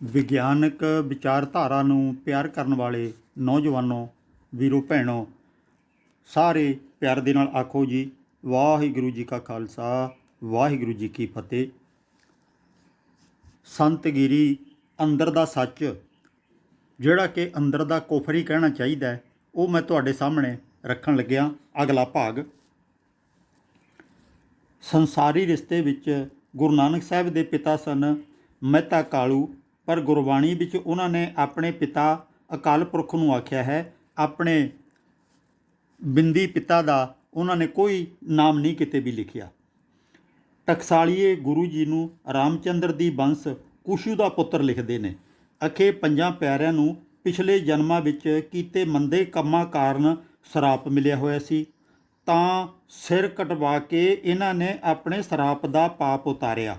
ਵਿਗਿਆਨਕ ਵਿਚਾਰਧਾਰਾ ਨੂੰ ਪਿਆਰ ਕਰਨ ਵਾਲੇ ਨੌਜਵਾਨੋ, ਵੀਰੋ, ਭੈਣੋ, ਸਾਰੇ ਪਿਆਰ ਦੇ ਨਾਲ ਆਖੋ ਜੀ, ਵਾਹਿਗੁਰੂ ਜੀ ਕਾ ਖਾਲਸਾ, ਵਾਹਿਗੁਰੂ ਜੀ ਕੀ ਫਤਿਹ। ਸੰਤਗਿਰੀ ਅੰਦਰ ਦਾ ਸੱਚ, ਜਿਹੜਾ ਕਿ ਅੰਦਰ ਦਾ ਕੋਫਰੀ ਕਹਿਣਾ ਚਾਹੀਦਾ ਉਹ ਮੈਂ ਤੁਹਾਡੇ ਸਾਹਮਣੇ ਰੱਖਣ ਲੱਗਿਆ, ਅਗਲਾ ਭਾਗ। ਸੰਸਾਰੀ ਰਿਸ਼ਤੇ ਵਿੱਚ ਗੁਰੂ ਨਾਨਕ ਸਾਹਿਬ ਦੇ ਪਿਤਾ ਸਨ ਮਹਿਤਾ ਕਾਲੂ ਪਰ ਗੁਰਬਾਣੀ ਵਿੱਚ ਉਹਨਾਂ ਨੇ ਆਪਣੇ ਪਿਤਾ ਅਕਾਲ ਪੁਰਖ ਨੂੰ ਆਖਿਆ ਹੈ, ਆਪਣੇ ਬਿੰਦੀ ਪਿਤਾ ਦਾ ਉਹਨਾਂ ਨੇ ਕੋਈ ਨਾਮ ਨਹੀਂ ਕਿਤੇ ਵੀ ਲਿਖਿਆ। ਟਕਸਾਲੀਏ ਗੁਰੂ ਜੀ ਨੂੰ ਰਾਮਚੰਦਰ ਦੀ ਬੰਸ ਕੁਸ਼ੂ ਦਾ ਪੁੱਤਰ ਲਿਖਦੇ ਨੇ। ਅਖੇ ਪੰਜਾਂ ਪਿਆਰਿਆਂ ਨੂੰ ਪਿਛਲੇ ਜਨਮਾਂ ਵਿੱਚ ਕੀਤੇ ਮੰਦੇ ਕੰਮਾਂ ਕਾਰਨ ਸਰਾਪ ਮਿਲਿਆ ਹੋਇਆ ਸੀ। ਤਾਂ ਸਿਰ ਕਟਵਾ ਕੇ ਇਹਨਾਂ ਨੇ ਆਪਣੇ ਸਰਾਪ ਦਾ ਪਾਪ ਉਤਾਰਿਆ।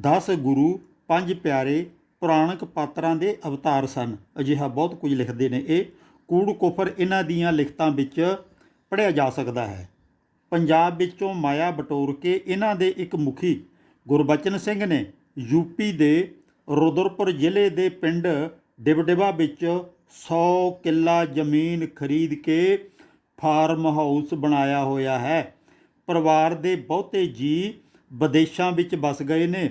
10 ਗੁਰੂ, ਪੰਜ ਪਿਆਰੇ ਪੁਰਾਣਕ ਪਾਤਰਾਂ ਦੇ ਅਵਤਾਰ ਸਨ। ਅਜਿਹਾ ਬਹੁਤ ਕੁਝ ਲਿਖਦੇ ਨੇ। ਇਹ ਕੂੜ ਕੁਫਰ ਇਹਨਾਂ ਦੀਆਂ ਲਿਖਤਾਂ ਵਿੱਚ ਪੜ੍ਹਿਆ ਜਾ ਸਕਦਾ ਹੈ। ਪੰਜਾਬ ਵਿੱਚੋਂ ਮਾਇਆ ਬਟੋਰ ਕੇ ਇਹਨਾਂ ਦੇ ਇੱਕ ਮੁਖੀ ਗੁਰਬਚਨ ਸਿੰਘ ਨੇ ਯੂਪੀ ਦੇ ਰੁਦਰਪੁਰ ਜ਼ਿਲ੍ਹੇ ਦੇ ਪਿੰਡ ਡਿਬਡਿਬਾ ਵਿੱਚ 100 ਕਿੱਲਾ ਜ਼ਮੀਨ ਖਰੀਦ ਕੇ ਫਾਰਮ ਹਾਊਸ ਬਣਾਇਆ ਹੋਇਆ ਹੈ। ਪਰਿਵਾਰ ਦੇ ਬਹੁਤੇ ਜੀ ਵਿਦੇਸ਼ਾਂ ਵਿੱਚ ਵਸ ਗਏ ਨੇ।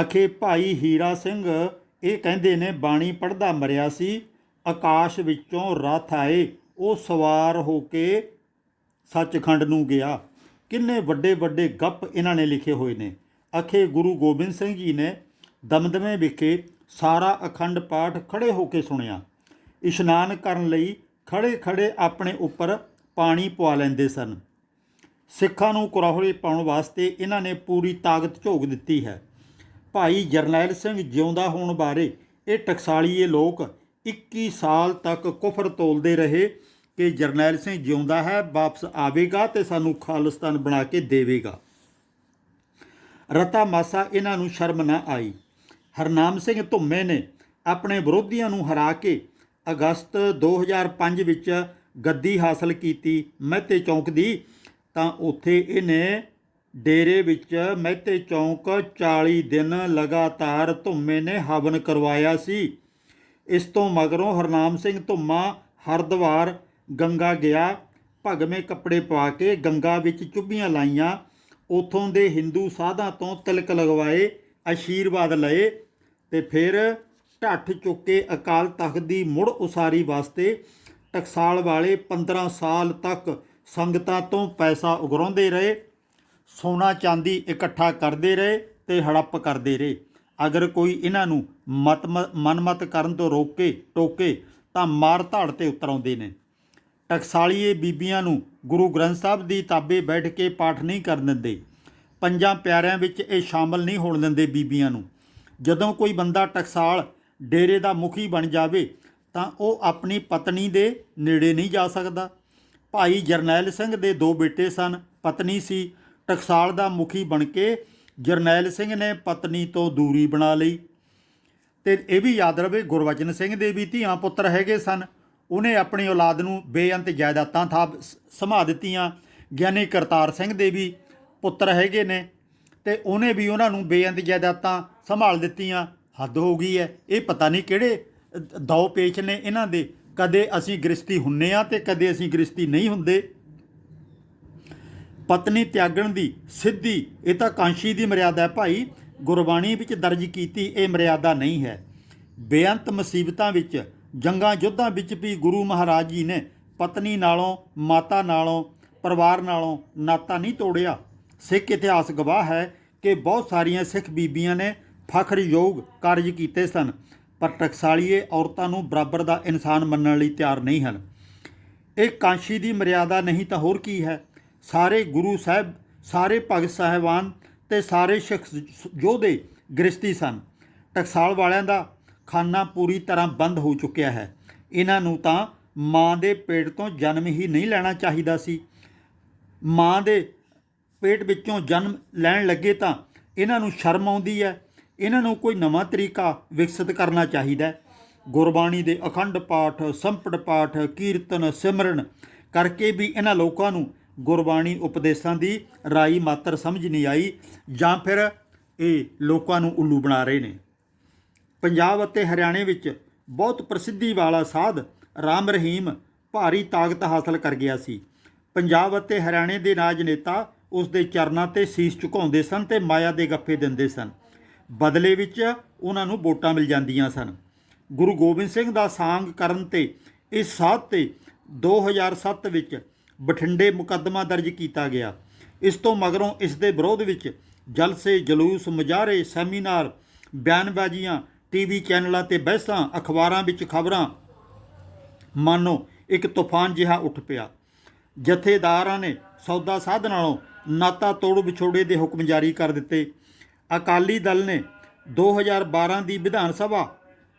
ਅਖੇ ਭਾਈ ਹੀਰਾ ਸਿੰਘ, ਇਹ ਕਹਿੰਦੇ ਨੇ ਬਾਣੀ ਪੜਦਾ ਮਰਿਆ ਸੀ, ਆਕਾਸ਼ ਵਿੱਚੋਂ ਰਥ ਆਏ, ਉਹ ਸਵਾਰ ਹੋ ਕੇ ਸੱਚਖੰਡ ਨੂੰ ਗਿਆ। ਕਿੰਨੇ ਵੱਡੇ ਵੱਡੇ ਗੱਪ ਇਹਨਾਂ ਨੇ ਲਿਖੇ ਹੋਏ ਨੇ। ਅਖੇ ਗੁਰੂ ਗੋਬਿੰਦ ਸਿੰਘ ਜੀ ਨੇ ਦਮਦਮੇ ਵਿਖੇ ਸਾਰਾ ਅਖੰਡ ਪਾਠ ਖੜੇ ਹੋ ਕੇ ਸੁਣਿਆ। ਇਸ਼ਨਾਨ ਕਰਨ ਲਈ ਖੜੇ ਖੜੇ ਆਪਣੇ ਉੱਪਰ ਪਾਣੀ ਪਵਾ ਲੈਂਦੇ ਸਨ। ਸਿੱਖਾਂ ਨੂੰ ਕੁਰਾਹਰੇ ਪਾਉਣ ਵਾਸਤੇ ਇਹਨਾਂ ਨੇ ਪੂਰੀ ਤਾਕਤ ਝੋਕ ਦਿੱਤੀ ਹੈ। ਭਾਈ ਜਰਨੈਲ ਸਿੰਘ ਜਿਉਂਦਾ ਹੋਣ ਬਾਰੇ ਇਹ ਟਕਸਾਲੀਏ ਲੋਕ 21 ਸਾਲ ਤੱਕ ਕੁਫਰ ਤੋਲਦੇ ਰਹੇ ਕਿ ਜਰਨੈਲ ਸਿੰਘ ਜਿਉਂਦਾ ਹੈ, ਵਾਪਸ ਆਵੇਗਾ ਤੇ ਸਾਨੂੰ ਖਾਲਿਸਤਾਨ ਬਣਾ ਕੇ ਦੇਵੇਗਾ। ਰਤਾ ਮਾਸਾ ਇਹਨਾਂ ਨੂੰ ਸ਼ਰਮ ਨਾ ਆਈ। ਹਰਨਾਮ ਸਿੰਘ ਧੁੰਮੇ ਨੇ ਆਪਣੇ ਵਿਰੋਧੀਆਂ ਨੂੰ ਹਰਾ ਕੇ ਅਗਸਤ 2005 ਵਿੱਚ ਗੱਦੀ ਹਾਸਲ ਕੀਤੀ। ਮਹਿਤੇ ਚੌਂਕ ਦੀ ਤਾਂ ਉੱਥੇ ਇਹਨੇ ਡੇਰੇ ਵਿੱਚ ਮਹਿਤੇ ਚੌਂਕ 40 ਦਿਨ ਲਗਾਤਾਰ ਧੁੰਮੇ ਨੇ ਹਵਨ ਕਰਵਾਇਆ ਸੀ। ਇਸ ਤੋਂ ਮਗਰੋਂ ਹਰਨਾਮ ਸਿੰਘ ਧੁੰਮਾ ਹਰਦੁਆਰ ਗੰਗਾ ਗਿਆ। ਭਗਵੇਂ ਕੱਪੜੇ ਪਾ ਕੇ ਗੰਗਾ ਵਿੱਚ ਚੁੱਭੀਆਂ ਲਾਈਆਂ। ਉਥੋਂ ਦੇ ਹਿੰਦੂ ਸਾਧਾਂ ਤੋਂ ਤਿਲਕ ਲਗਵਾਏ ਆਸ਼ੀਰਵਾਦ ਲਏ ਤੇ ਫਿਰ ਢੱਠ ਚੁੱਕ ਕੇ ਅਕਾਲ ਤਖਤ ਦੀ ਮੁੜ ਉਸਾਰੀ ਵਾਸਤੇ ਟਕਸਾਲ ਵਾਲੇ 15 ਸਾਲ ਤੱਕ ਸੰਗਤਾਂ ਤੋਂ ਪੈਸਾ ਉਗਰਾਉਂਦੇ ਰਹੇ। ਸੋਨਾ ਚਾਂਦੀ ਇਕੱਠਾ ਕਰਦੇ ਰਹੇ ਤੇ ਹੜੱਪ ਕਰਦੇ ਰਹੇ। ਅਗਰ ਕੋਈ ਇਹਨਾਂ ਨੂੰ ਮਤ ਮਨਮਤ ਕਰਨ ਤੋਂ ਰੋਕੇ, ਟੋਕੇ, ਤਾਂ ਮਾਰ ਧਾੜ ਤੇ ਉਤਰ ਆਉਂਦੇ ਨੇ। ਟਕਸਾਲੀਏ ਬੀਬੀਆਂ ਨੂੰ ਗੁਰੂ ਗ੍ਰੰਥ ਸਾਹਿਬ ਦੀ ਤਾਬੇ ਬੈਠ ਕੇ ਪਾਠ ਨਹੀਂ ਕਰਨ ਦਿੰਦੇ। ਪੰਜਾਂ ਪਿਆਰਿਆਂ ਵਿੱਚ ਇਹ ਸ਼ਾਮਲ ਨਹੀਂ ਹੋਣ ਦਿੰਦੇ ਬੀਬੀਆਂ ਨੂੰ। ਜਦੋਂ ਕੋਈ ਬੰਦਾ ਟਕਸਾਲ ਡੇਰੇ ਦਾ ਮੁਖੀ ਬਣ ਜਾਵੇ, ਤਾਂ ਉਹ ਆਪਣੀ ਪਤਨੀ ਦੇ ਨੇੜੇ ਨਹੀਂ ਜਾ ਸਕਦਾ। ਭਾਈ ਜਰਨੈਲ ਸਿੰਘ ਦੇ ਦੋ ਬੇਟੇ ਸਨ, ਪਤਨੀ ਸੀ ਟਕਸਾਲ ਦਾ ਮੁਖੀ ਬਣ ਕੇ ਜਰਨੈਲ ਸਿੰਘ ਨੇ ਪਤਨੀ ਤੋਂ ਦੂਰੀ ਬਣਾ ਲਈ। ਤੇ ਇਹ ਵੀ ਯਾਦ ਰਵੇ ਗੁਰਵਚਨ ਸਿੰਘ ਦੇ ਵੀ ਧੀਆਂ ਪੁੱਤਰ ਹੈਗੇ ਸਨ। ਉਹਨੇ ਆਪਣੀ ਔਲਾਦ ਨੂੰ ਬੇਅੰਤ ਜਾਇਦਾਦਾਂ ਥਾਪ ਸਮਾ ਦਿੱਤੀਆਂ। ਗਿਆਨੀ ਕਰਤਾਰ ਸਿੰਘ ਦੇ ਵੀ ਪੁੱਤਰ ਹੈਗੇ ਨੇ ਤੇ ਉਹਨੇ ਵੀ ਉਹਨਾਂ ਨੂੰ ਬੇਅੰਤ ਜਾਇਦਾਦਾਂ ਸੰਭਾਲ ਦਿੱਤੀਆਂ। ਹੱਦ ਹੋ ਗਈ ਹੈ। ਇਹ ਪਤਾ ਨਹੀਂ ਕਿਹੜੇ ਅ, ਦੌ ਪੇਚ ਨੇ ਇਹਨਾਂ ਦੇ। ਕਦੇ ਅਸੀਂ ਗ੍ਰਸਤੀ ਹੁੰਨੇ ਆ ਤੇ ਕਦੇ ਅਸੀਂ ਗ੍ਰਸਤੀ ਨਹੀਂ ਹੁੰਦੇ। ਪਤਨੀ ਤਿਆਗਣ ਦੀ ਸਿੱਧੀ, ਇਹ ਤਾਂ ਕਾਂਸ਼ੀ ਦੀ ਮਰਿਆਦਾ ਹੈ ਭਾਈ। ਗੁਰਬਾਣੀ ਵਿੱਚ ਦਰਜ ਕੀਤੀ ਇਹ ਮਰਿਆਦਾ ਨਹੀਂ ਹੈ। ਬੇਅੰਤ ਮੁਸੀਬਤਾਂ ਵਿੱਚ, ਜੰਗਾਂ ਯੁੱਧਾਂ ਵਿੱਚ ਵੀ ਗੁਰੂ ਮਹਾਰਾਜ ਜੀ ਨੇ ਪਤਨੀ ਨਾਲੋਂ, ਮਾਤਾ ਨਾਲੋਂ, ਪਰਿਵਾਰ ਨਾਲੋਂ ਨਾਤਾ ਨਹੀਂ ਤੋੜਿਆ। ਸਿੱਖ ਇਤਿਹਾਸ ਗਵਾਹ ਹੈ ਕਿ ਬਹੁਤ ਸਾਰੀਆਂ ਸਿੱਖ ਬੀਬੀਆਂ ਨੇ ਫਖਰਯੋਗ ਕਾਰਜ ਕੀਤੇ ਸਨ, ਪਰ ਟਕਸਾਲੀਏ ਔਰਤਾਂ ਨੂੰ ਬਰਾਬਰ ਦਾ ਇਨਸਾਨ ਮੰਨਣ ਲਈ ਤਿਆਰ ਨਹੀਂ ਹਨ। ਇਹ ਕਾਂਸ਼ੀ ਦੀ ਮਰਿਆਦਾ ਨਹੀਂ ਤਾਂ ਹੋਰ ਕੀ ਹੈ? ਸਾਰੇ ਗੁਰੂ ਸਾਹਿਬ, ਸਾਰੇ ਭਗਤ ਸਾਹਿਬਾਨ ਤੇ ਸਾਰੇ ਸ਼ਖਸ ਯੋਧੇ ਗ੍ਰਸਤੀ ਸਨ। ਟਕਸਾਲ ਵਾਲਿਆਂ ਦਾ ਖਾਨਾ ਪੂਰੀ ਤਰ੍ਹਾਂ ਬੰਦ ਹੋ ਚੁੱਕਿਆ ਹੈ। ਇਹਨਾਂ ਨੂੰ ਤਾਂ ਮਾਂ ਦੇ ਪੇਟ ਤੋਂ ਜਨਮ ਹੀ ਨਹੀਂ ਲੈਣਾ ਚਾਹੀਦਾ ਸੀ। ਮਾਂ ਦੇ ਪੇਟ ਵਿੱਚੋਂ ਜਨਮ ਲੈਣ ਲੱਗੇ ਤਾਂ ਇਹਨਾਂ ਨੂੰ ਸ਼ਰਮ ਆਉਂਦੀ ਹੈ। ਇਹਨਾਂ ਨੂੰ ਕੋਈ ਨਵਾਂ ਤਰੀਕਾ ਵਿਕਸਿਤ ਕਰਨਾ ਚਾਹੀਦਾ ਹੈ। ਗੁਰਬਾਣੀ ਦੇ ਅਖੰਡ ਪਾਠ, ਸੰਪਟ ਪਾਠ, ਕੀਰਤਨ, ਸਿਮਰਨ ਕਰਕੇ ਵੀ ਇਹਨਾਂ ਲੋਕਾਂ ਨੂੰ ਗੁਰਬਾਣੀ ਉਪਦੇਸ਼ਾਂ ਦੀ ਰਾਈ ਮਾਤਰ ਸਮਝ ਨਹੀਂ ਆਈ ਜਾਂ ਫਿਰ ਇਹ ਲੋਕਾਂ ਨੂੰ ਉੱਲੂ ਬਣਾ ਰਹੇ ਨੇ। ਪੰਜਾਬ ਅਤੇ ਹਰਿਆਣੇ ਵਿੱਚ ਬਹੁਤ ਪ੍ਰਸਿੱਧੀ ਵਾਲਾ ਸਾਧ ਰਾਮ ਰਹੀਮ ਭਾਰੀ ਤਾਕਤ ਹਾਸਲ ਕਰ ਗਿਆ ਸੀ। ਪੰਜਾਬ ਅਤੇ ਹਰਿਆਣੇ ਦੇ ਰਾਜਨੇਤਾ ਉਸ ਦੇ ਚਰਨਾਂ ਤੇ ਸੀਸ ਝੁਕਾਉਂਦੇ ਸਨ ਤੇ ਮਾਇਆ ਦੇ ਗੱਫੇ ਦਿੰਦੇ ਸਨ। ਬਦਲੇ ਵਿੱਚ ਉਹਨਾਂ ਨੂੰ ਵੋਟਾਂ ਮਿਲ ਜਾਂਦੀਆਂ ਸਨ। ਗੁਰੂ ਗੋਬਿੰਦ ਸਿੰਘ ਦਾ ਸਾਂਗ ਕਰਨ ਤੇ ਇਸ ਸਾਧ ਤੇ 2007 ਵਿੱਚ ਬਠਿੰਡੇ ਮੁਕੱਦਮਾ ਦਰਜ ਕੀਤਾ ਗਿਆ। ਇਸ ਤੋਂ ਮਗਰੋਂ ਇਸ ਦੇ ਵਿਰੋਧ ਵਿੱਚ ਜਲਸੇ, ਜਲੂਸ, ਮੁਜ਼ਾਹਰੇ, ਸੈਮੀਨਾਰ, ਬਿਆਨਬਾਜ਼ੀਆਂ ਟੀਵੀ ਚੈਨਲਾਂ ਤੇ ਬਹਿਸਾਂ, ਅਖਬਾਰਾਂ ਵਿੱਚ ਖਬਰਾਂ। ਮਾਨੋ, ਇੱਕ ਤੂਫਾਨ ਜਿਹਾ ਉੱਠ ਪਿਆ। ਜਥੇਦਾਰਾਂ ਨੇ ਸੌਦਾ ਸਾਧ ਨਾਲੋਂ ਨਾਤਾ ਤੋੜ ਵਿਛੋੜੇ ਦੇ ਹੁਕਮ ਜਾਰੀ ਕਰ ਦਿੱਤੇ। ਅਕਾਲੀ ਦਲ ਨੇ 2012 ਦੀ ਵਿਧਾਨ ਸਭਾ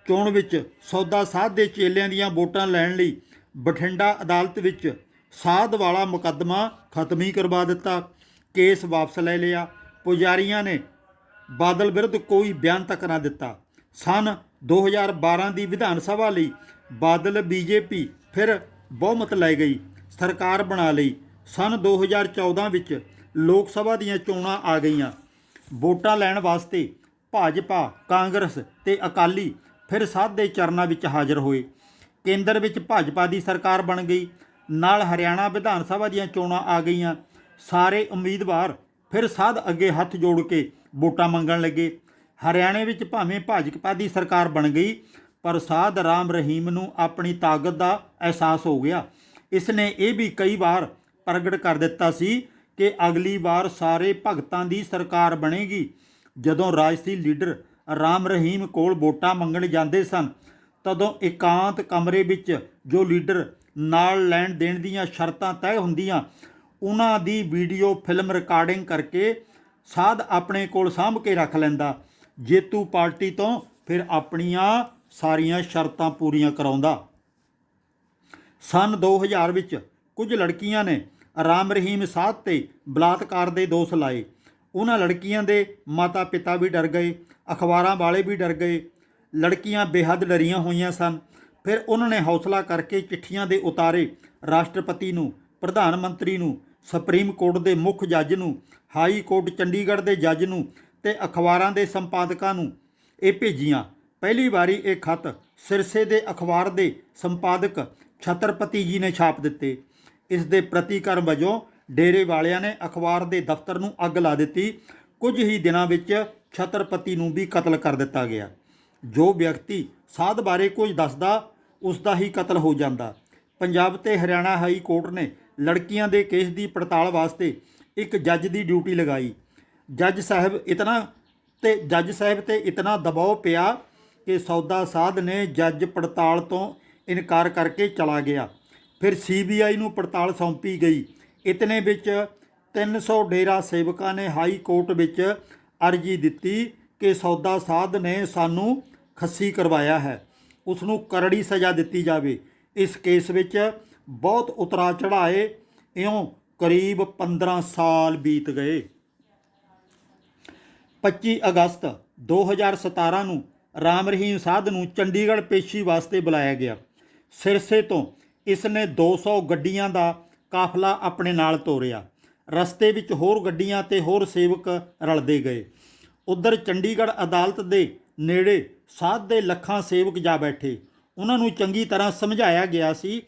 ਚੋਣ ਵਿੱਚ ਸੌਦਾ ਸਾਧ ਦੇ ਚੇਲਿਆਂ ਦੀਆਂ ਵੋਟਾਂ ਲੈਣ ਲਈ ਬਠਿੰਡਾ ਅਦਾਲਤ ਵਿੱਚ ਸਾਧ ਵਾਲਾ ਮੁਕੱਦਮਾ ਖਤਮ ਹੀ ਕਰਵਾ ਦਿੱਤਾ। ਕੇਸ ਵਾਪਸ ਲੈ ਲਿਆ। ਪੁਜਾਰੀਆਂ ਨੇ ਬਾਦਲ ਵਿਰੁੱਧ ਕੋਈ ਬਿਆਨ ਤੱਕ ਨਾ ਦਿੱਤਾ। ਸਨ 2012 ਦੀ ਵਿਧਾਨ ਸਭਾ ਲਈ ਬਾਦਲ ਬੀਜੇਪੀ ਫਿਰ ਬਹੁਮਤ ਲੈ ਗਈ, ਸਰਕਾਰ ਬਣਾ ਲਈ। ਸਨ 2014 ਵਿੱਚ ਲੋਕ ਸਭਾ ਦੀਆਂ ਚੋਣਾਂ ਆ ਗਈਆਂ। ਵੋਟਾਂ ਲੈਣ ਵਾਸਤੇ ਭਾਜਪਾ, ਕਾਂਗਰਸ ਤੇ ਅਕਾਲੀ ਫਿਰ ਸਾਧ ਦੇ ਚਰਨਾਂ ਵਿੱਚ ਹਾਜ਼ਰ ਹੋਏ। ਕੇਂਦਰ ਵਿੱਚ ਭਾਜਪਾ ਦੀ ਸਰਕਾਰ ਬਣ ਗਈ। ਨਾਲ ਹਰਿਆਣਾ ਵਿਧਾਨ ਸਭਾ ਦੀਆਂ ਚੋਣਾਂ ਆ ਗਈਆਂ। ਸਾਰੇ ਉਮੀਦਵਾਰ ਫਿਰ ਸਾਧ ਅੱਗੇ ਹੱਥ ਜੋੜ ਕੇ ਵੋਟਾਂ ਮੰਗਣ ਲੱਗੇ। ਹਰਿਆਣੇ ਵਿੱਚ ਭਾਵੇਂ ਭਾਜਪਾ ਦੀ ਸਰਕਾਰ ਬਣ ਗਈ, ਪਰ ਸਾਧ ਰਾਮ ਰਹੀਮ ਨੂੰ ਆਪਣੀ ਤਾਕਤ ਦਾ ਅਹਿਸਾਸ ਹੋ ਗਿਆ। ਇਸ ਨੇ ਇਹ ਵੀ ਕਈ ਵਾਰ ਪ੍ਰਗਟ ਕਰ ਦਿੱਤਾ ਸੀ ਕਿ ਅਗਲੀ ਵਾਰ ਸਾਰੇ ਭਗਤਾਂ ਦੀ ਸਰਕਾਰ ਬਣੇਗੀ। ਜਦੋਂ ਰਾਜਸੀ ਲੀਡਰ ਰਾਮ ਰਹੀਮ ਕੋਲ ਵੋਟਾਂ ਮੰਗਣ ਜਾਂਦੇ ਸਨ, ਤਦੋਂ ਇਕਾਂਤ ਕਮਰੇ ਵਿੱਚ ਜੋ ਲੀਡਰ ਨਾਲ ਲੈਣ ਦੇਣ ਦੀਆਂ ਸ਼ਰਤਾਂ ਤੈਅ ਹੁੰਦੀਆਂ। ਉਹਨਾਂ ਦੀ ਵੀਡੀਓ ਫਿਲਮ ਰਿਕਾਰਡਿੰਗ ਕਰਕੇ ਸਾਧ ਆਪਣੇ ਕੋਲ ਸਾਂਭ ਕੇ ਰੱਖ ਲੈਂਦਾ। ਜੇਤੂ ਪਾਰਟੀ ਤੋਂ ਫਿਰ ਆਪਣੀਆਂ ਸਾਰੀਆਂ ਸ਼ਰਤਾਂ ਪੂਰੀਆਂ ਕਰਾਉਂਦਾ। ਸਨ 2000 ਵਿੱਚ ਕੁਝ ਲੜਕੀਆਂ ਨੇ ਰਾਮ ਰਹੀਮ ਸਾਧ ਤੇ ਬਲਾਤਕਾਰ ਦੇ ਦੋਸ਼ ਲਾਏ। ਉਹਨਾਂ ਲੜਕੀਆਂ ਦੇ ਮਾਤਾ-ਪਿਤਾ ਵੀ ਡਰ ਗਏ, ਅਖਬਾਰਾਂ ਵਾਲੇ ਵੀ ਡਰ ਗਏ। ਲੜਕੀਆਂ ਬੇਹੱਦ ਡਰੀਆਂ ਹੋਈਆਂ ਸਨ। ਫਿਰ ਉਹਨਾਂ ਨੇ ਹੌਸਲਾ ਕਰਕੇ ਚਿੱਠੀਆਂ ਦੇ ਉਤਾਰੇ। ਰਾਸ਼ਟਰਪਤੀ ਨੂੰ, ਪ੍ਰਧਾਨ ਮੰਤਰੀ ਨੂੰ, ਸੁਪਰੀਮ ਕੋਰਟ ਦੇ ਮੁੱਖ ਜੱਜ ਨੂੰ, ਹਾਈ ਕੋਰਟ ਚੰਡੀਗੜ੍ਹ ਦੇ ਜੱਜ ਨੂੰ ਤੇ ਅਖਬਾਰਾਂ ਦੇ ਸੰਪਾਦਕਾਂ ਨੂੰ ਇਹ ਭੇਜੀਆਂ। ਪਹਿਲੀ ਵਾਰੀ ਇਹ ਖਤ ਸਿਰਸੇ ਦੇ ਅਖਬਾਰ ਦੇ ਸੰਪਾਦਕ ਛਤਰਪਤੀ ਜੀ ਨੇ ਛਾਪ ਦਿੱਤੇ। ਇਸ ਦੇ ਪ੍ਰਤੀਕਰਮ ਵਜੋਂ ਡੇਰੇ ਵਾਲਿਆਂ ਨੇ ਅਖਬਾਰ ਦੇ ਦਫ਼ਤਰ ਨੂੰ ਅੱਗ ਲਾ ਦਿੱਤੀ। ਕੁਝ ਹੀ ਦਿਨਾਂ ਵਿੱਚ ਛਤਰਪਤੀ ਨੂੰ ਵੀ ਕਤਲ ਕਰ ਦਿੱਤਾ ਗਿਆ। ਜੋ ਵਿਅਕਤੀ ਸਾਧ ਬਾਰੇ ਕੁਝ ਦੱਸਦਾ ਉਸ ਦਾ ਹੀ ਕਤਲ ਹੋ ਜਾਂਦਾ। ਪੰਜਾਬ ਤੇ ਹਰਿਆਣਾ ਹਾਈ ਕੋਰਟ ਨੇ ਲੜਕੀਆਂ ਦੇ ਕੇਸ ਦੀ ਪੜਤਾਲ ਵਾਸਤੇ ਇੱਕ ਜੱਜ ਦੀ ਡਿਊਟੀ ਲਗਾਈ। ਜੱਜ ਸਾਹਿਬ ਇਤਨਾ ਤੇ ਜੱਜ ਸਾਹਿਬ ਤੇ ਇਤਨਾ ਦਬਾਅ ਪਿਆ ਕਿ ਸੌਦਾ ਸਾਧ ਨੇ ਜੱਜ ਪੜਤਾਲ ਤੋਂ ਇਨਕਾਰ ਕਰਕੇ ਚਲਾ ਗਿਆ। ਫਿਰ ਸੀਬੀਆਈ ਨੂੰ ਪੜਤਾਲ ਸੌਂਪੀ ਗਈ। ਇਤਨੇ ਵਿੱਚ 300 ਡੇਰਾ ਸੇਵਕਾਂ ਨੇ ਹਾਈ ਕੋਰਟ ਵਿੱਚ ਅਰਜੀ ਦਿੱਤੀ ਕਿ ਸੌਦਾ ਸਾਧ ਨੇ ਸਾਨੂੰ ਖੱਸੀ ਕਰਵਾਇਆ ਹੈ। ਉਸ ਨੂੰ ਕਰੜੀ ਸਜ਼ਾ ਦਿੱਤੀ ਜਾਵੇ। ਇਸ ਕੇਸ ਵਿੱਚ ਬਹੁਤ ਉਤਰਾ ਚੜਾਏ ਇਉਂ ਕਰੀਬ 15 ਸਾਲ ਬੀਤ ਗਏ। 25 ਅਗਸਤ 2017 ਨੂੰ ਰਾਮ ਰਹੀਮ ਸਾਧ ਨੂੰ ਚੰਡੀਗੜ੍ਹ ਪੇਸ਼ੀ ਵਾਸਤੇ ਬੁਲਾਇਆ ਗਿਆ। ਸਿਰਸੇ ਤੋਂ ਇਸ ਨੇ 200 ਗੱਡੀਆਂ ਦਾ ਕਾਫਲਾ ਆਪਣੇ ਨਾਲ ਤੋਰਿਆ। ਰਸਤੇ ਵਿੱਚ ਹੋਰ ਗੱਡੀਆਂ ਤੇ ਹੋਰ ਸੇਵਕ ਰਲਦੇ ਗਏ। ਉਧਰ ਚੰਡੀਗੜ੍ਹ ਅਦਾਲਤ ਦੇ ਨੇੜੇ ਸਾਧ ਦੇ ਲੱਖਾਂ ਸੇਵਕ ਜਾ ਬੈਠੇ। ਉਹਨਾਂ ਨੂੰ ਚੰਗੀ ਤਰ੍ਹਾਂ ਸਮਝਾਇਆ ਗਿਆ ਸੀ,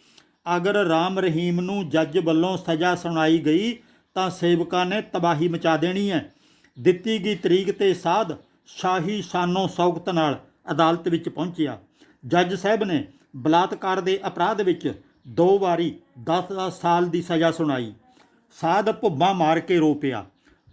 ਅਗਰ ਰਾਮ ਰਹੀਮ ਨੂੰ ਜੱਜ ਵੱਲੋਂ ਸਜ਼ਾ ਸੁਣਾਈ ਗਈ, ਤਾਂ ਸੇਵਕਾਂ ਨੇ ਤਬਾਹੀ ਮਚਾ ਦੇਣੀ ਹੈ। ਦਿੱਤੀ ਗਈ ਤਰੀਕ ਤੇ ਸਾਧ ਸ਼ਾਹੀ ਸ਼ਾਨੋ ਸੌਗਤ ਨਾਲ ਅਦਾਲਤ ਵਿੱਚ ਪਹੁੰਚਿਆ। ਜੱਜ ਸਾਹਿਬ ਨੇ ਬਲਾਤਕਾਰ ਦੇ ਅਪਰਾਧ ਵਿੱਚ ਦੋ ਵਾਰੀ 10-10 ਸਾਲ ਦੀ ਸਜ਼ਾ ਸੁਣਾਈ। ਸਾਧ ਭੁੱਬਾਂ ਮਾਰ ਕੇ ਰੋ ਪਿਆ।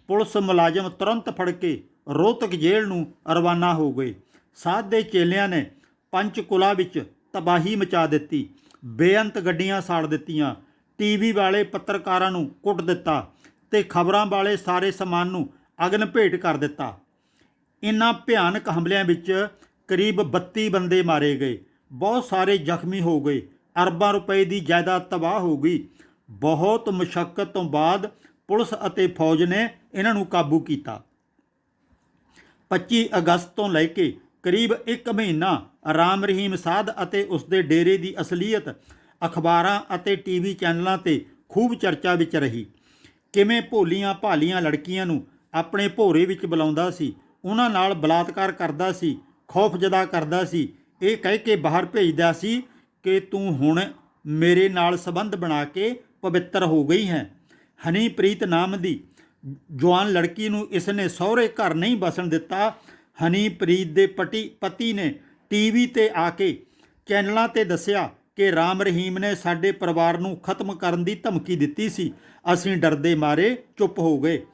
ਪੁਲਿਸ ਮੁਲਾਜ਼ਮ ਤੁਰੰਤ ਫੜ ਕੇ ਰੋਹਤਕ ਜੇਲ੍ਹ ਨੂੰ ਰਵਾਨਾ ਹੋ ਗਏ। ਸਾਧ ਦੇ ਚੇਲਿਆਂ ਨੇ ਪੰਚਕੁਲਾ ਵਿੱਚ ਤਬਾਹੀ ਮਚਾ ਦਿੱਤੀ। ਬੇਅੰਤ ਗੱਡੀਆਂ ਸਾੜ ਦਿੱਤੀਆਂ। ਟੀਵੀ ਵਾਲੇ ਪੱਤਰਕਾਰਾਂ ਨੂੰ ਕੁੱਟ ਦਿੱਤਾ ਤੇ ਖਬਰਾਂ ਵਾਲੇ ਸਾਰੇ ਸਮਾਨ ਨੂੰ ਅਗਨ ਭੇਟ ਕਰ ਦਿੱਤਾ। ਇਨ੍ਹਾਂ ਭਿਆਨਕ ਹਮਲਿਆਂ ਵਿੱਚ ਕਰੀਬ 32 ਬੰਦੇ ਮਾਰੇ ਗਏ। ਬਹੁਤ ਸਾਰੇ ਜ਼ਖਮੀ ਹੋ ਗਏ। ਅਰਬਾਂ ਰੁਪਏ ਦੀ ਜਾਇਦਾਦ ਤਬਾਹ ਹੋ ਗਈ। ਬਹੁਤ ਮੁਸ਼ਕਲ ਤੋਂ ਬਾਅਦ ਪੁਲਿਸ ਅਤੇ ਫੌਜ ਨੇ ਇਹਨਾਂ ਨੂੰ ਕਾਬੂ ਕੀਤਾ। 25 ਅਗਸਤ ਤੋਂ ਲੈ ਕੇ ਕਰੀਬ 1 ਮਹੀਨਾ ਰਾਮ ਰਹੀਮ ਸਾਧ ਅਤੇ ਉਸ ਦੇ ਡੇਰੇ ਦੀ ਅਸਲੀਅਤ ਅਖਬਾਰਾਂ ਅਤੇ ਟੀਵੀ ਚੈਨਲਾਂ ਤੇ ਖੂਬ ਚਰਚਾ ਵਿੱਚ ਰਹੀ। ਕਿਵੇਂ ਭੋਲੀਆਂ ਭਾਲੀਆਂ ਲੜਕੀਆਂ ਨੂੰ ਆਪਣੇ ਭੋਰੇ ਵਿੱਚ ਬੁਲਾਉਂਦਾ ਸੀ, ਉਹਨਾਂ ਨਾਲ ਬਲਾਤਕਾਰ ਕਰਦਾ ਸੀ, ਖੌਫ ਜਦਾ ਕਰਦਾ ਸੀ, ਇਹ ਕਹਿ ਕੇ ਬਾਹਰ ਭੇਜਦਾ ਸੀ ਕਿ ਤੂੰ ਹੁਣ ਮੇਰੇ ਨਾਲ ਸੰਬੰਧ ਬਣਾ ਕੇ ਪਵਿੱਤਰ ਹੋ ਗਈ ਹੈ। ਹਨੀਪ੍ਰੀਤ ਨਾਮ ਦੀ ਜਵਾਨ ਲੜਕੀ ਨੂੰ ਇਸਨੇ ਸਹੁਰੇ ਘਰ ਨਹੀਂ ਬਸਣ ਦਿੱਤਾ। ਹਨੀਪ੍ਰੀਤ ਦੇ ਪਤੀ ਪਤੀ ਨੇ ਟੀਵੀ ਤੇ ਆ ਕੇ ਚੈਨਲਾਂ ਤੇ ਦੱਸਿਆ ਕਿ ਰਾਮ ਰਹੀਮ ਨੇ ਸਾਡੇ ਪਰਿਵਾਰ ਨੂੰ ਖਤਮ ਕਰਨ ਦੀ ਧਮਕੀ ਦਿੱਤੀ ਸੀ। ਅਸੀਂ ਡਰਦੇ ਮਾਰੇ, ਚੁੱਪ ਹੋ ਗਏ।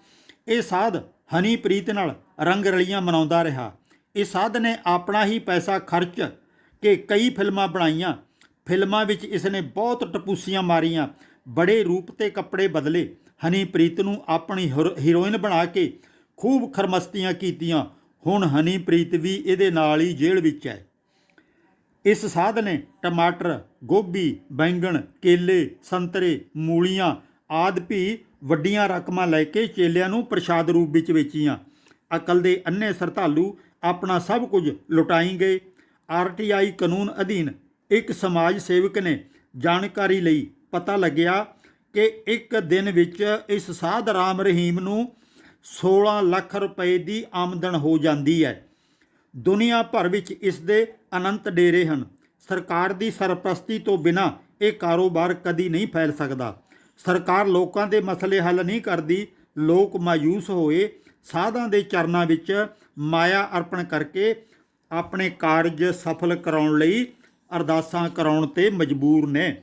ਇਹ ਸਾਧ ਹਨੀਪ੍ਰੀਤ ਨਾਲ ਰੰਗ ਰਲੀਆਂ ਮਨਾਉਂਦਾ ਰਿਹਾ। ਇਹ ਸਾਧ ਨੇ ਆਪਣਾ ਹੀ ਪੈਸਾ ਖਰਚ ਕੇ ਕਈ ਫਿਲਮਾਂ ਬਣਾਈਆਂ। ਫਿਲਮਾਂ ਵਿੱਚ ਇਸਨੇ ਬਹੁਤ ਟਪੂਸੀਆਂ ਮਾਰੀਆਂ। ਬੜੇ ਰੂਪ ਤੇ ਕੱਪੜੇ ਬਦਲੇ। ਹਨੀਪ੍ਰੀਤ ਨੂੰ ਆਪਣੀ ਹੀਰੋ- ਹੀਰੋਇਨ ਬਣਾ ਕੇ ਖੂਬ ਖਰਮਸਤੀਆਂ ਕੀਤੀਆਂ। ਹੁਣ ਹਨੀਪ੍ਰੀਤ ਵੀ ਇਹਦੇ ਨਾਲ ਹੀ ਜੇਲ੍ਹ ਵਿੱਚ ਹੈ। ਇਸ ਸਾਧ ਨੇ ਟਮਾਟਰ, ਗੋਭੀ, ਬੈਂਗਣ, ਕੇਲੇ, ਸੰਤਰੇ, ਮੂਲੀਆਂ ਆਦਿ ਵੀ ਵੱਡੀਆਂ ਰਕਮਾਂ ਲੈ ਕੇ ਚੇਲਿਆਂ ਨੂੰ ਪ੍ਰਸ਼ਾਦ ਰੂਪ ਵਿੱਚ ਵੇਚੀਆਂ। ਅਕਲ ਦੇ ਅੰਨੇ ਸਰਧਾਲੂ ਆਪਣਾ ਸਭ ਕੁਝ ਲੁਟਾਈ ਗਏ ਆਰਟੀਆਈ ਕਾਨੂੰਨ ਅਧੀਨ ਇੱਕ ਸਮਾਜ ਸੇਵਕ ਨੇ ਜਾਣਕਾਰੀ ਲਈ ਪਤਾ ਲੱਗਿਆ ਕਿ ਇੱਕ ਦਿਨ ਵਿੱਚ ਇਸ ਸਾਧ ਰਾਮ ਰਹੀਮ ਨੂੰ 16 ਲੱਖ ਰੁਪਏ ਦੀ ਆਮਦਨ ਹੋ ਜਾਂਦੀ ਹੈ। ਦੁਨੀਆ ਭਰ ਵਿੱਚ ਇਸ ਦੇ ਅਨੰਤ ਡੇਰੇ ਹਨ। ਸਰਕਾਰ ਦੀ ਸਰਪ੍ਰਸਤੀ ਤੋਂ ਬਿਨਾ ਇਹ ਕਾਰੋਬਾਰ ਕਦੀ ਨਹੀਂ ਫੈਲ ਸਕਦਾ। ਸਰਕਾਰ ਲੋਕਾਂ ਦੇ ਮਸਲੇ ਹੱਲ ਨਹੀਂ ਕਰਦੀ। ਲੋਕ ਮਾਯੂਸ ਹੋਏ ਸਾਧਾਂ ਦੇ ਚਰਨਾਂ ਵਿੱਚ ਮਾਇਆ ਅਰਪਣ ਕਰਕੇ ਆਪਣੇ ਕਾਰਜ ਸਫਲ ਕਰਾਉਣ ਲਈ ਅਰਦਾਸਾਂ ਕਰਾਉਣ ਤੇ ਮਜਬੂਰ ਨੇ।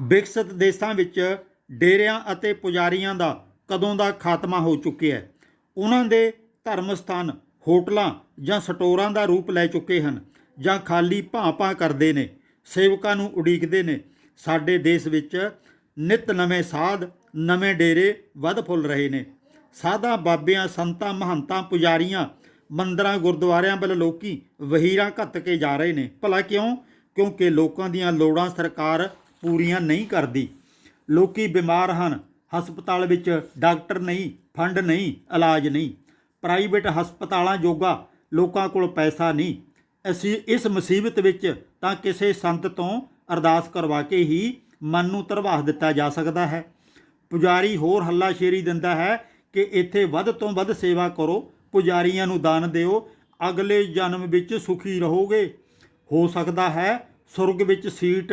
ਵਿਕਸਿਤ ਦੇਸ਼ਾਂ ਵਿੱਚ ਡੇਰਿਆਂ ਅਤੇ ਪੁਜਾਰੀਆਂ ਦਾ ਕਦੋਂ ਦਾ ਖਾਤਮਾ ਹੋ ਚੁੱਕਿਆ ਹੈ? ਉਹਨਾਂ ਦੇ ਧਰਮ ਸਥਾਨ ਹੋਟਲਾਂ ਜਾਂ ਸਟੋਰਾਂ ਦਾ ਰੂਪ ਲੈ ਚੁੱਕੇ ਹਨ ਜਾਂ ਖਾਲੀ ਭਾਂ-ਭਾਂ ਕਰਦੇ ਨੇ, ਸੇਵਕਾਂ ਨੂੰ ਉਡੀਕਦੇ ਨੇ? ਸਾਡੇ ਦੇਸ਼ ਵਿੱਚ ਨਿਤ ਨਵੇਂ ਸਾਧ, ਨਵੇਂ ਡੇਰੇ ਵੱਧ ਫੁੱਲ ਰਹੇ ਨੇ। ਸਾਧਾਂ, ਬਾਬਿਆਂ, ਸੰਤਾਂ, ਮਹੰਤਾਂ, ਪੁਜਾਰੀਆਂ, ਮੰਦਰਾਂ, ਗੁਰਦੁਆਰਿਆਂ ਵੱਲ ਲੋਕੀ ਵਹੀਰਾਂ ਘੱਤ ਕੇ ਜਾ ਰਹੇ ਨੇ। ਭਲਾ ਕਿਉਂ? ਕਿਉਂਕਿ ਲੋਕਾਂ ਦੀਆਂ ਲੋੜਾਂ ਸਰਕਾਰ ਪੂਰੀਆਂ ਨਹੀਂ ਕਰਦੀ। ਲੋਕੀ ਬਿਮਾਰ ਹਨ। ਹਸਪਤਾਲ ਵਿੱਚ ਡਾਕਟਰ ਨਹੀਂ, ਫੰਡ ਨਹੀਂ, ਇਲਾਜ ਨਹੀਂ। ਪ੍ਰਾਈਵੇਟ ਹਸਪਤਾਲਾਂ ਜੋਗਾ ਲੋਕਾਂ ਕੋਲ ਪੈਸਾ ਨਹੀਂ। ਅਸੀਂ ਇਸ ਮੁਸੀਬਤ ਵਿੱਚ ਤਾਂ ਕਿਸੇ ਸੰਤ ਤੋਂ ਅਰਦਾਸ ਕਰਵਾ ਕੇ ਹੀ ਮਨ ਨੂੰ ਤਰਵਾਹ ਦਿੱਤਾ ਜਾ ਸਕਦਾ ਹੈ। ਪੁਜਾਰੀ ਹੋਰ ਹੱਲਾਸ਼ੇਰੀ ਦਿੰਦਾ ਹੈ ਕਿ ਇੱਥੇ ਵੱਧ ਤੋਂ ਵੱਧ ਸੇਵਾ ਕਰੋ। ਪੁਜਾਰੀਆਂ ਨੂੰ ਦਾਨ ਦਿਓ। ਅਗਲੇ ਜਨਮ ਵਿੱਚ ਸੁਖੀ ਰਹੋਗੇ। ਹੋ ਸਕਦਾ ਹੈ ਸੁਰਗ ਵਿੱਚ ਸੀਟ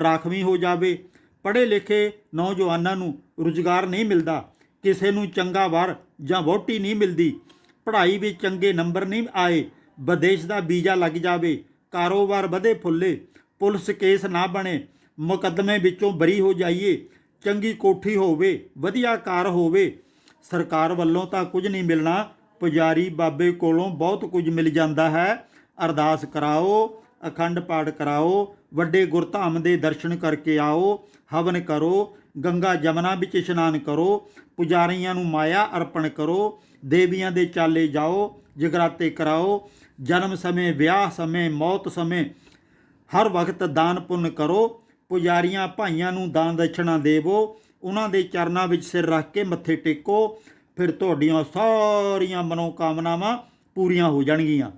ਰਾਖਵੀਂ ਹੋ ਜਾਵੇ। ਪੜ੍ਹੇ ਲਿਖੇ ਨੌਜਵਾਨਾਂ ਨੂੰ ਰੁਜ਼ਗਾਰ ਨਹੀਂ ਮਿਲਦਾ। ਕਿਸੇ ਨੂੰ ਚੰਗਾ ਵਰ ਜਾਂ ਵਹੁਟੀ ਨਹੀਂ ਮਿਲਦੀ। ਪੜ੍ਹਾਈ ਵਿੱਚ ਚੰਗੇ ਨੰਬਰ ਨਹੀਂ ਆਏ। ਵਿਦੇਸ਼ ਦਾ ਵੀਜ਼ਾ ਲੱਗ ਜਾਵੇ। ਕਾਰੋਬਾਰ ਵਧੇ ਫੁੱਲੇ। ਪੁਲਿਸ ਕੇਸ ਨਾ ਬਣੇ। ਮੁਕੱਦਮੇ ਵਿੱਚੋਂ ਬਰੀ ਹੋ ਜਾਈਏ। ਚੰਗੀ ਕੋਠੀ ਹੋਵੇ, ਵਧੀਆ ਕਾਰ ਹੋਵੇ। ਸਰਕਾਰ ਵੱਲੋਂ ਤਾਂ ਕੁਝ ਨਹੀਂ ਮਿਲਣਾ। ਪੁਜਾਰੀ ਬਾਬੇ ਕੋਲੋਂ ਬਹੁਤ ਕੁਝ ਮਿਲ ਜਾਂਦਾ ਹੈ। ਅਰਦਾਸ ਕਰਾਓ। ਅਖੰਡ ਪਾਠ ਕਰਾਓ, ਵੱਡੇ ਗੁਰਧਾਮ ਦੇ ਦਰਸ਼ਨ ਕਰਕੇ ਆਓ, ਹਵਨ ਕਰੋ, ਗੰਗਾ ਜਮਨਾ ਵਿੱਚ ਇਸ਼ਨਾਨ ਕਰੋ, ਪੁਜਾਰੀਆਂ ਨੂੰ ਮਾਇਆ ਅਰਪਣ ਕਰੋ, ਦੇਵੀਆਂ ਦੇ ਚਾਲੇ ਜਾਓ, ਜਗਰਾਤੇ ਕਰਾਓ, ਜਨਮ ਸਮੇਂ, ਵਿਆਹ ਸਮੇਂ, ਮੌਤ ਸਮੇਂ, ਹਰ ਵਕਤ ਦਾਨ ਪੁੰਨ ਕਰੋ, ਪੁਜਾਰੀਆਂ ਭਾਈਆਂ ਨੂੰ ਦਾਨ ਦਛਣਾ ਦੇਵੋ, ਉਹਨਾਂ ਦੇ ਚਰਨਾਂ ਵਿੱਚ ਸਿਰ ਰੱਖ ਕੇ ਮੱਥੇ ਟੇਕੋ, ਫਿਰ ਤੁਹਾਡੀਆਂ ਸਾਰੀਆਂ ਮਨੋਕਾਮਨਾਵਾਂ ਪੂਰੀਆਂ ਹੋ ਜਾਣਗੀਆਂ।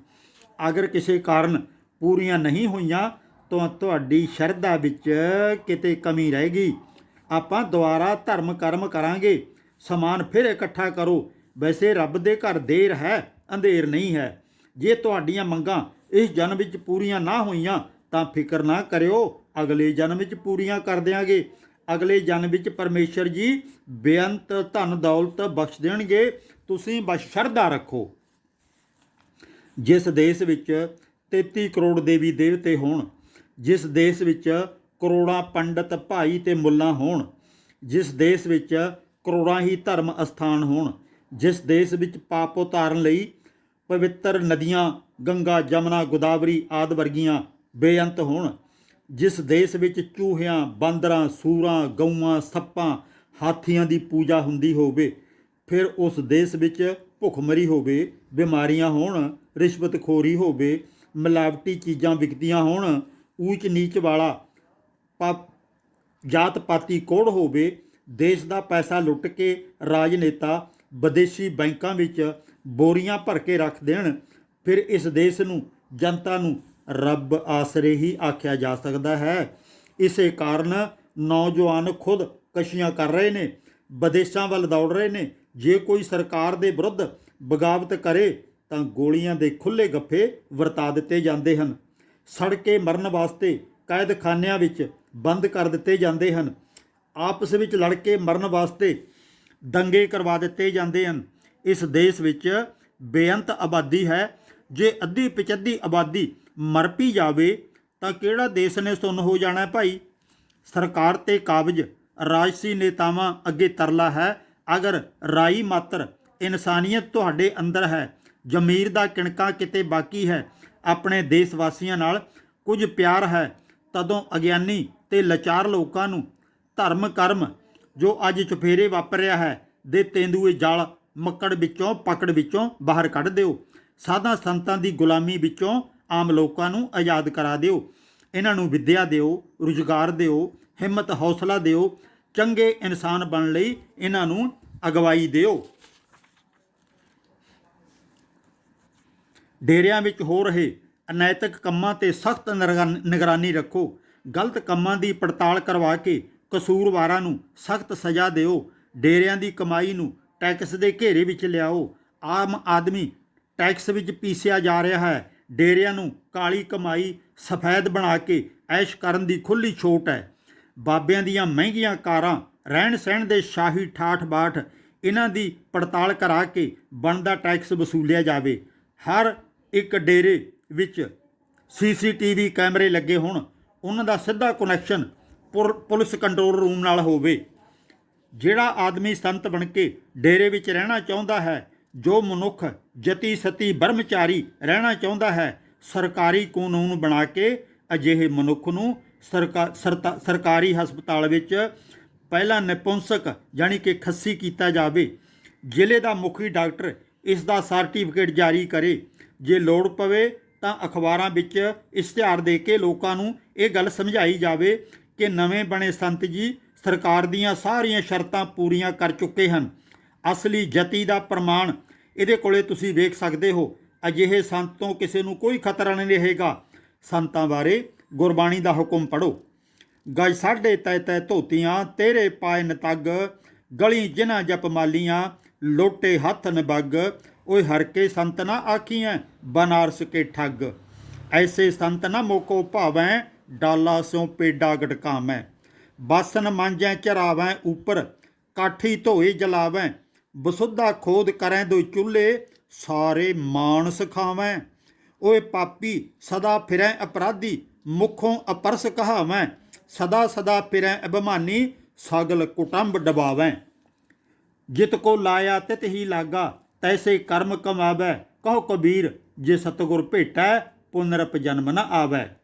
ਅਗਰ ਕਿਸੇ ਕਾਰਨ ਪੂਰੀਆਂ ਨਹੀਂ ਹੋਈਆਂ ਤਾਂ ਤੁਹਾਡੀ ਸ਼ਰਧਾ ਵਿੱਚ ਕਿਤੇ ਕਮੀ ਰਹੇਗੀ। ਆਪਾਂ ਦੁਆਰਾ ਧਰਮ ਕਰਮ ਕਰਾਂਗੇ। ਸਮਾਨ ਫਿਰ ਇਕੱਠਾ ਕਰੋ। ਵੈਸੇ ਰੱਬ ਦੇ ਘਰ ਦੇਰ ਹੈ, ਅੰਧੇਰ ਨਹੀਂ ਹੈ। ਜੇ ਤੁਹਾਡੀਆਂ ਮੰਗਾਂ ਇਸ ਜਨਮ ਵਿੱਚ ਪੂਰੀਆਂ ਨਾ ਹੋਈਆਂ, ਤਾਂ ਫਿਕਰ ਨਾ ਕਰਿਓ। ਅਗਲੇ ਜਨਮ ਵਿੱਚ ਪੂਰੀਆਂ ਕਰ ਦਿਆਂਗੇ। ਅਗਲੇ ਜਨਮ ਵਿੱਚ ਪਰਮੇਸ਼ਰ ਜੀ ਬੇਅੰਤ ਧਨ ਦੌਲਤ ਬਖਸ਼ ਦੇਣਗੇ। ਤੁਸੀਂ ਬਸ ਸ਼ਰਧਾ ਰੱਖੋ। ਜਿਸ ਦੇਸ਼ ਵਿੱਚ 33 ਕਰੋੜ ਦੇਵੀ ਦੇਵਤੇ ਹੋਣ, ਜਿਸ ਦੇਸ਼ ਵਿੱਚ ਕਰੋੜਾਂ ਪੰਡਤ ਭਾਈ ਤੇ ਮੁੱਲਾ ਹੋਣ, ਜਿਸ ਦੇਸ਼ ਵਿੱਚ ਕਰੋੜਾਂ ਹੀ ਧਰਮ ਅਸਥਾਨ ਹੋਣ, ਜਿਸ ਦੇਸ਼ ਵਿੱਚ ਪਾਪ ਉਤਾਰਨ ਲਈ ਪਵਿੱਤਰ ਨਦੀਆਂ, ਗੰਗਾ, ਜਮਨਾ, ਗੋਦਾਵਰੀ ਆਦਿ ਵਰਗੀਆਂ ਬੇਅੰਤ ਹੋਣ, ਜਿਸ ਦੇਸ਼ ਵਿੱਚ ਚੂਹਿਆਂ, ਬਾਂਦਰਾਂ, ਸੂਰਾਂ, ਗਊਆਂ, ਸੱਪਾਂ, ਹਾਥੀਆਂ ਦੀ ਪੂਜਾ ਹੁੰਦੀ ਹੋਵੇ, ਫਿਰ ਉਸ ਦੇਸ਼ ਵਿੱਚ ਭੁੱਖਮਰੀ ਹੋਵੇ, ਬਿਮਾਰੀਆਂ ਹੋਣ, ਰਿਸ਼ਵਤਖੋਰੀ ਹੋਵੇ ਮਿਲਾਵਟੀ ਚੀਜ਼ਾਂ ਵਿਕਦੀਆਂ ਹੋਣ, ਊਚ ਨੀਚ ਵਾਲਾ ਪਾ- ਜਾਤ ਪਾਤੀ ਕੋੜ ਹੋਵੇ, ਦੇਸ਼ ਦਾ ਪੈਸਾ ਲੁੱਟ ਕੇ ਰਾਜਨੇਤਾ ਵਿਦੇਸ਼ੀ ਬੈਂਕਾਂ ਵਿੱਚ ਬੋਰੀਆਂ ਭਰ ਕੇ ਰੱਖ ਦੇਣ, ਫਿਰ ਇਸ ਦੇਸ਼ ਨੂੰ, ਜਨਤਾ ਨੂੰ ਰੱਬ ਆਸਰੇ ਹੀ ਆਖਿਆ ਜਾ ਸਕਦਾ ਹੈ। ਇਸੇ ਕਾਰਨ ਨੌਜਵਾਨ ਖੁਦ ਕਸ਼ੀਆਂ ਕਰ ਰਹੇ ਨੇ, ਵਿਦੇਸ਼ਾਂ ਵੱਲ ਦੌੜ ਰਹੇ ਨੇ, ਜੇ ਕੋਈ ਸਰਕਾਰ ਦੇ ਵਿਰੁੱਧ ਬਗਾਵਤ ਕਰੇ ਤਾਂ ਗੋਲੀਆਂ ਦੇ ਖੁੱਲੇ ਗੱਫੇ ਵਰਤਾ ਦਿੱਤੇ ਜਾਂਦੇ ਹਨ। ਸੜਕੇ ਮਰਨ ਵਾਸਤੇ ਕੈਦਖਾਨਿਆਂ ਵਿੱਚ ਬੰਦ ਕਰ ਦਿੱਤੇ ਜਾਂਦੇ ਹਨ। ਆਪਸ ਵਿੱਚ ਲੜ ਕੇ ਮਰਨ ਵਾਸਤੇ ਦੰਗੇ ਕਰਵਾ ਦਿੱਤੇ ਜਾਂਦੇ ਹਨ। ਇਸ ਦੇਸ਼ ਵਿੱਚ ਬੇਅੰਤ ਆਬਾਦੀ ਹੈ। ਜੇ ਅੱਧੀ ਪਚੱਧੀ ਆਬਾਦੀ ਮਰ ਪੀ ਜਾਵੇ, ਤਾਂ ਕਿਹੜਾ ਦੇਸ਼ ਨੇ ਸੁੰਨ ਹੋ ਜਾਣਾ ਭਾਈ? ਸਰਕਾਰ ਤੇ ਕਾਬਜ, ਰਾਜਸੀ ਨੇਤਾਵਾਂ ਅੱਗੇ ਤਰਲਾ ਹੈ। ਅਗਰ ਰਾਈ ਮਾਤਰ ਇਨਸਾਨੀਅਤ ਤੁਹਾਡੇ ਅੰਦਰ ਹੈ ਜ਼ਮੀਰ ਦਾ ਕਿਣਕਾ ਕਿਤੇ ਬਾਕੀ ਹੈ। ਆਪਣੇ ਦੇਸ਼ ਵਾਸੀਆਂ ਨਾਲ ਕੁਝ ਪਿਆਰ ਹੈ। ਤਦੋਂ ਅਗਿਆਨੀ ਤੇ ਲਾਚਾਰ ਲੋਕਾਂ ਨੂੰ ਧਰਮ ਕਰਮ ਜੋ ਅੱਜ ਚੁਫੇਰੇ ਵਾਪਰ ਰਿਹਾ ਹੈ, ਦੇ ਤੇਂਦੂਏ ਜਾਲ ਮੱਕੜ ਵਿੱਚੋਂ, ਪਕੜ ਵਿੱਚੋਂ ਬਾਹਰ ਕੱਢ ਦਿਓ। ਸਾਧਾ ਸੰਤਾਂ ਦੀ ਗੁਲਾਮੀ ਵਿੱਚੋਂ ਆਮ ਲੋਕਾਂ ਨੂੰ ਆਜ਼ਾਦ ਕਰਾ ਦਿਓ। ਇਹਨਾਂ ਨੂੰ ਵਿੱਦਿਆ ਦਿਓ, ਰੁਜ਼ਗਾਰ ਦਿਓ, ਹਿੰਮਤ, ਹੌਸਲਾ ਦਿਓ। ਚੰਗੇ ਇਨਸਾਨ ਬਣਨ ਲਈ ਇਹਨਾਂ ਨੂੰ ਅਗਵਾਈ ਦਿਓ। ਡੇਰਿਆਂ ਵਿੱਚ ਹੋ ਰਹੇ ਅਨੈਤਿਕ ਕੰਮਾਂ ਤੇ ਸਖਤ ਨਿਗਰਾਨੀ ਰੱਖੋ। ਗਲਤ ਕੰਮਾਂ ਦੀ ਪੜਤਾਲ ਕਰਵਾ ਕੇ ਕਸੂਰਵਾਰਾਂ ਨੂੰ ਸਖਤ ਸਜ਼ਾ ਦਿਓ। ਡੇਰਿਆਂ ਦੀ ਕਮਾਈ ਨੂੰ ਟੈਕਸ ਦੇ ਘੇਰੇ ਵਿੱਚ ਲਿਆਓ। ਆਮ ਆਦਮੀ ਟੈਕਸ ਵਿੱਚ ਪੀਸਿਆ ਜਾ ਰਿਹਾ ਹੈ। ਡੇਰਿਆਂ ਨੂੰ ਕਾਲੀ ਕਮਾਈ, ਸਫੈਦ ਬਣਾ ਕੇ ਐਸ਼ ਕਰਨ ਦੀ ਖੁੱਲੀ ਛੋਟ ਹੈ। ਬਾਬਿਆਂ ਦੀਆਂ ਮਹਿੰਗੀਆਂ ਕਾਰਾਂ ਰਹਿਣ ਸਹਿਣ ਦੇ ਸ਼ਾਹੀ ਠਾਠ ਬਾਠ ਇਹਨਾਂ ਦੀ ਪੜਤਾਲ ਕਰਾ ਕੇ ਬਣਦਾ ਟੈਕਸ ਵਸੂਲਿਆ ਜਾਵੇ। ਹਰ ਇੱਕ ਡੇਰੇ ਵਿੱਚ ਸੀਸੀਟੀਵੀ ਕੈਮਰੇ ਲੱਗੇ ਹੋਣ। ਉਹਨਾਂ ਦਾ ਸਿੱਧਾ ਕਨੈਕਸ਼ਨ ਪੁਲਿਸ ਕੰਟਰੋਲ ਰੂਮ ਨਾਲ ਹੋਵੇ। ਜਿਹੜਾ ਆਦਮੀ ਸੰਤ ਬਣ ਕੇ ਡੇਰੇ ਵਿੱਚ ਰਹਿਣਾ ਚਾਹੁੰਦਾ ਹੈ, ਜੋ ਮਨੁੱਖ ਜਤੀ ਸਤੀ ਬਰਮਚਾਰੀ ਰਹਿਣਾ ਚਾਹੁੰਦਾ ਹੈ, ਸਰਕਾਰੀ ਕਾਨੂੰਨ ਬਣਾ ਕੇ ਅਜਿਹੇ ਮਨੁੱਖ ਨੂੰ ਸਰਕਾ- ਸਰਤਾ- ਸਰਕਾਰੀ ਹਸਪਤਾਲ ਵਿੱਚ ਪਹਿਲਾਂ ਨਿਪੁੰਸਕ ਯਾਨੀ ਕਿ ਖੱਸੀ ਕੀਤਾ ਜਾਵੇ। ਜ਼ਿਲ੍ਹੇ ਦਾ ਮੁਖੀ ਡਾਕਟਰ ਇਸ ਦਾ ਸਰਟੀਫਿਕੇਟ ਜਾਰੀ ਕਰੇ। ਜੇ ਲੋੜ ਪਵੇ ਤਾਂ ਅਖਬਾਰਾਂ ਵਿੱਚ ਇਸ਼ਤਿਹਾਰ ਦੇ ਕੇ ਲੋਕਾਂ ਨੂੰ ਇਹ ਗੱਲ ਸਮਝਾਈ ਜਾਵੇ ਕਿ ਨਵੇਂ ਬਣੇ ਸੰਤ ਜੀ ਸਰਕਾਰ ਦੀਆਂ ਸਾਰੀਆਂ ਸ਼ਰਤਾਂ ਪੂਰੀਆਂ ਕਰ ਚੁੱਕੇ ਹਨ। ਅਸਲੀ ਜਤੀ ਦਾ ਪ੍ਰਮਾਣ ਇਹਦੇ ਕੋਲੇ ਤੁਸੀਂ ਵੇਖ ਸਕਦੇ ਹੋ। ਅਜਿਹੇ ਸੰਤ ਤੋਂ ਕਿਸੇ ਨੂੰ ਕੋਈ ਖਤਰਾ ਨਹੀਂ ਰਹੇਗਾ। ਸੰਤਾਂ ਬਾਰੇ ਗੁਰਬਾਣੀ ਦਾ ਹੁਕਮ ਪੜੋ ਗਜ ਸਾਢੇ ਤੈ ਤੈ ਧੋਤੀਆਂ, ਤੇਰੇ ਪਾਏ ਨਤੱਗ ਗਲੀ ਜਿਨ੍ਹਾਂ ਜਪ ਮਾਲੀਆਂ, ਲੋਟੇ ਹੱਥ ਨਬੱਗ ਓਏ ਹਰ ਕੇ ਸੰਤ ਨਾ ਆਖੀਐ, ਬਨਾਰਸ ਕੇ ਠੱਗ। ਐਸੇ ਸੰਤ ਨਾ ਮੋਕੋ ਭਾਵੈ, ਡਾਲਾ ਸਿਉ ਪੇਡਾ ਗਟਕਾਮੈ ਬਾਸਨ ਮਾਂਜੈ ਚਰਾਵੈ ਉਪਰ, ਕਾਠੀ ਧੋਏ ਜਲਾਵੈ। ਬਸੁੱਧਾ ਖੋਦ ਕਰੈ ਦੋ ਚੁੱਲੇ ਸਾਰੇ ਮਾਣ ਸਖਾਵੈ ਓਏ ਪਾਪੀ, ਸਦਾ ਫਿਰੈ ਅਪਰਾਧੀ, ਮੁਖੋਂ ਅਪਰਸ ਕਹਾਵੈ। ਸਦਾ ਸਦਾ ਫਿਰੈ ਅਭਿਮਾਨੀ, ਸਗਲ ਕੁਟੰਬ ਡਬਾਵੈ। ਜਿਤ ਕੋ ਲਾਇਆ ਤਿਤ ਹੀ ਲਾਗਾ ਤੈਸੇ ਕਰਮ ਕਮਾਵੈ। ਕਹੋ ਕਬੀਰ, ਜੇ ਸਤਗੁਰ ਭੇਟੈ, ਪੁਨਰਪ ਜਨਮ ਨ ਆਵੈ।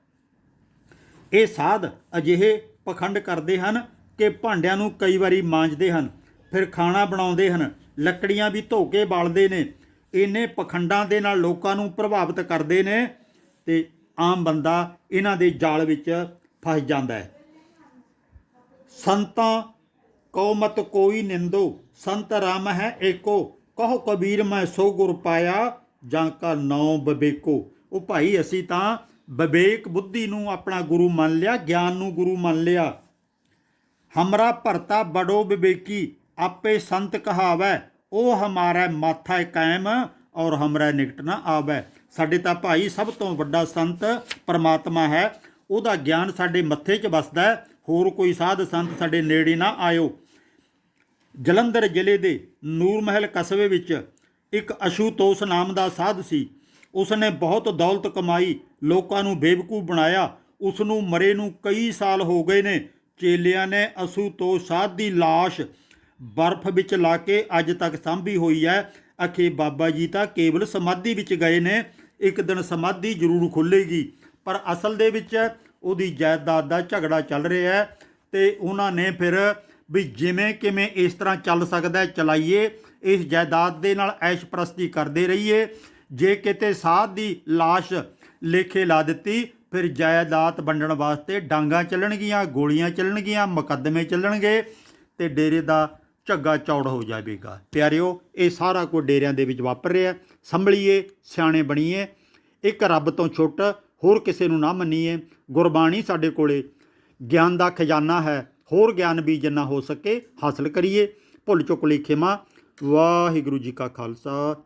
ਇਹ ਸਾਧ ਅਜਿਹੇ ਪਖੰਡ ਕਰਦੇ ਹਨ ਕਿ ਭਾਂਡਿਆਂ ਨੂੰ ਕਈ ਵਾਰੀ ਮਾਂਜਦੇ ਹਨ, ਫਿਰ ਖਾਣਾ ਬਣਾਉਂਦੇ ਹਨ, ਲੱਕੜੀਆਂ ਵੀ ਧੋ ਕੇ ਬਾਲਦੇ ਨੇ। ਇਹਨੇ ਪਖੰਡਾਂ ਦੇ ਨਾਲ ਲੋਕਾਂ ਨੂੰ ਪ੍ਰਭਾਵਿਤ ਕਰਦੇ ਨੇ ਤੇ ਆਮ ਬੰਦਾ ਇਹਨਾਂ ਦੇ ਜਾਲ ਵਿੱਚ ਫਸ ਜਾਂਦਾ ਹੈ। ਸੰਤਾਂ ਕੌਮਤ ਕੋਈ ਨਿੰਦੋ, ਸੰਤ ਰਾਮ ਹੈ ਏਕੋ। ਕਹੋ ਕਬੀਰ, ਮੈਂ ਸੋ ਗੁਰ ਪਾਇਆ ਜਾਂ ਕਾ ਨੌ ਬਵੇਕੋ ਉਹ ਭਾਈ, ਅਸੀਂ ਤਾਂ ਵਿਵੇਕ ਬੁੱਧੀ ਨੂੰ ਆਪਣਾ ਗੁਰੂ ਮੰਨ ਲਿਆ, ਗਿਆਨ ਨੂੰ ਗੁਰੂ ਮੰਨ ਲਿਆ। ਹਮਰਾ ਭਰਤਾ ਬੜੋ ਵਿਵੇਕੀ ਆਪੇ ਸੰਤ ਕਹਾਵੈ, ਉਹ ਹਮਾਰਾ ਮਾਥਾ ਕਾਇਮ ਔਰ ਹਮਰਾ ਨਿਕਟ ਨਾ ਆਵੈ। ਸਾਡੇ ਤਾਂ ਭਾਈ, ਸਭ ਤੋਂ ਵੱਡਾ ਸੰਤ ਪਰਮਾਤਮਾ ਹੈ, ਉਹਦਾ ਗਿਆਨ ਸਾਡੇ ਮੱਥੇ 'ਚ ਵਸਦਾ ਹੋਰ ਕੋਈ ਸਾਧ ਸੰਤ ਸਾਡੇ ਨੇੜੇ ਨਾ ਆਇਓ। ਜਲੰਧਰ ਜ਼ਿਲ੍ਹੇ ਦੇ ਨੂਰ ਮਹਿਲ ਕਸਬੇ ਵਿੱਚ ਇੱਕ ਅਸ਼ੂਤੋਸ ਨਾਮ ਦਾ ਸਾਧ ਸੀ। ਉਸ ਨੇ ਬਹੁਤ ਦੌਲਤ ਕਮਾਈ, ਲੋਕਾਂ ਨੂੰ ਬੇਵਕੂਫ ਬਣਾਇਆ। ਉਸ ਨੂੰ ਮਰੇ ਨੂੰ ਕਈ ਸਾਲ ਹੋ ਗਏ ਨੇ। ਚੇਲਿਆਂ ਨੇ ਅਸ਼ੂਤੋਸ ਸਾਧ ਦੀ ਲਾਸ਼ ਬਰਫ਼ ਵਿੱਚ ਲਾ ਕੇ ਅੱਜ ਤੱਕ ਸਾਂਭੀ ਹੋਈ ਹੈ। ਅਖੇ ਬਾਬਾ ਜੀ ਤਾਂ ਕੇਵਲ ਸਮਾਧੀ ਵਿੱਚ ਗਏ ਨੇ। ਇੱਕ ਦਿਨ ਸਮਾਧੀ ਜ਼ਰੂਰ ਖੁੱਲੇਗੀ ਪਰ ਅਸਲ ਦੇ ਵਿੱਚ ਉਹਦੀ ਜਾਇਦਾਦ ਦਾ ਝਗੜਾ ਚੱਲ ਰਿਹਾ ਹੈ ਤੇ ਉਹਨਾਂ ਨੇ ਫਿਰ ਵੀ ਜਿਵੇਂ ਕਿਵੇਂ ਇਸ ਤਰ੍ਹਾਂ ਚੱਲ ਸਕਦਾ ਹੈ, ਚਲਾਈਏ, ਇਸ ਜਾਇਦਾਦ ਦੇ ਨਾਲ ਐਸ਼ ਪ੍ਰਸਤੀ ਕਰਦੇ ਰਹੀਏ। ਜੇ ਕਿਤੇ ਸਾਧ ਦੀ ਲਾਸ਼ ਲੇਖੇ ਲਾ ਦਿੱਤੀ, ਫਿਰ ਜਾਇਦਾਦ ਵੰਡਣ ਵਾਸਤੇ ਡਾਂਗਾ ਚੱਲਣਗੀਆਂ, ਗੋਲੀਆਂ ਚੱਲਣਗੀਆਂ, ਮੁਕੱਦਮੇ ਚੱਲਣਗੇ ਤੇ ਡੇਰੇ ਦਾ ਝੱਗਾ ਚੌੜ ਹੋ ਜਾਵੇਗਾ। ਪਿਆਰਿਓ, ਇਹ ਸਾਰਾ ਕੁਝ ਡੇਰਿਆਂ ਦੇ ਵਿੱਚ ਵਾਪਰ ਰਿਹਾ ਸੰਭਲੀਏ, ਸਿਆਣੇ ਬਣੀਏ, ਇੱਕ ਰੱਬ ਤੋਂ ਛੁੱਟ ਹੋਰ ਕਿਸੇ ਨੂੰ ਨਾ ਮੰਨੀਏ। ਗੁਰਬਾਣੀ ਸਾਡੇ ਕੋਲੇ ਗਿਆਨ ਦਾ ਖਜ਼ਾਨਾ ਹੈ। ਹੋਰ ਗਿਆਨ ਵੀ ਜਿੰਨਾ ਹੋ ਸਕੇ, ਹਾਸਲ ਕਰੀਏ। ਭੁੱਲ ਚੁੱਕ ਲਈ ਖਿਮਾ। ਵਾਹਿਗੁਰੂ ਜੀ ਕਾ ਖਾਲਸਾ।